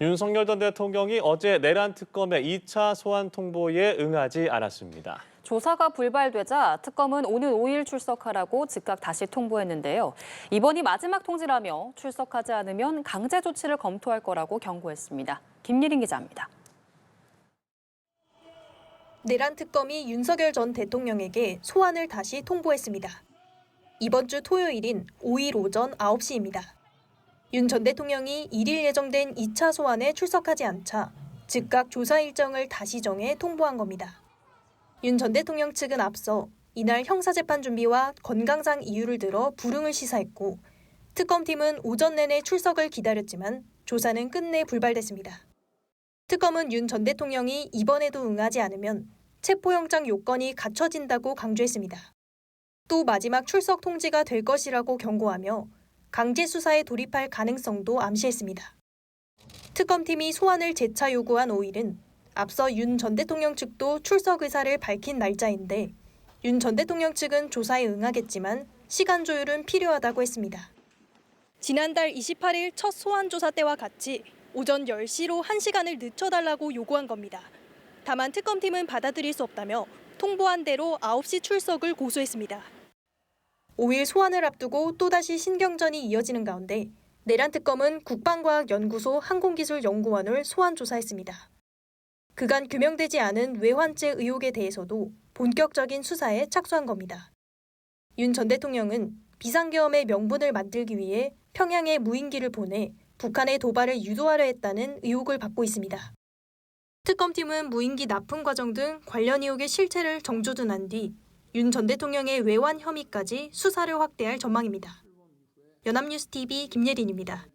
윤석열 전 대통령이 어제 내란 특검의 2차 소환 통보에 응하지 않았습니다. 조사가 불발되자 특검은 오는 5일 출석하라고 즉각 다시 통보했는데요. 이번이 마지막 통지라며 출석하지 않으면 강제 조치를 검토할 거라고 경고했습니다. 김예린 기자입니다. 내란 특검이 윤석열 전 대통령에게 소환을 다시 통보했습니다. 이번 주 토요일인 5일 오전 9시입니다. 윤 전 대통령이 1일 예정된 2차 소환에 출석하지 않자 즉각 조사 일정을 다시 정해 통보한 겁니다. 윤 전 대통령 측은 앞서 이날 형사재판 준비와 건강상 이유를 들어 불응을 시사했고 특검팀은 오전 내내 출석을 기다렸지만 조사는 끝내 불발됐습니다. 특검은 윤 전 대통령이 이번에도 응하지 않으면 체포영장 요건이 갖춰진다고 강조했습니다. 또 마지막 출석 통지가 될 것이라고 경고하며 강제 수사에 돌입할 가능성도 암시했습니다. 특검팀이 소환을 재차 요구한 5일은 앞서 윤 전 대통령 측도 출석 의사를 밝힌 날짜인데 윤 전 대통령 측은 조사에 응하겠지만 시간 조율은 필요하다고 했습니다. 지난달 28일 첫 소환 조사 때와 같이 오전 10시로 1시간을 늦춰달라고 요구한 겁니다. 다만 특검팀은 받아들일 수 없다며 통보한 대로 9시 출석을 고소했습니다. 5일 소환을 앞두고 또다시 신경전이 이어지는 가운데 내란 특검은 국방과학연구소 항공기술연구원을 소환 조사했습니다. 그간 규명되지 않은 외환죄 의혹에 대해서도 본격적인 수사에 착수한 겁니다. 윤 전 대통령은 비상계엄의 명분을 만들기 위해 평양에 무인기를 보내 북한의 도발을 유도하려 했다는 의혹을 받고 있습니다. 특검팀은 무인기 납품 과정 등 관련 의혹의 실체를 정조준한 뒤 윤 전 대통령의 외환 혐의까지 수사를 확대할 전망입니다. 연합뉴스 TV 김예린입니다.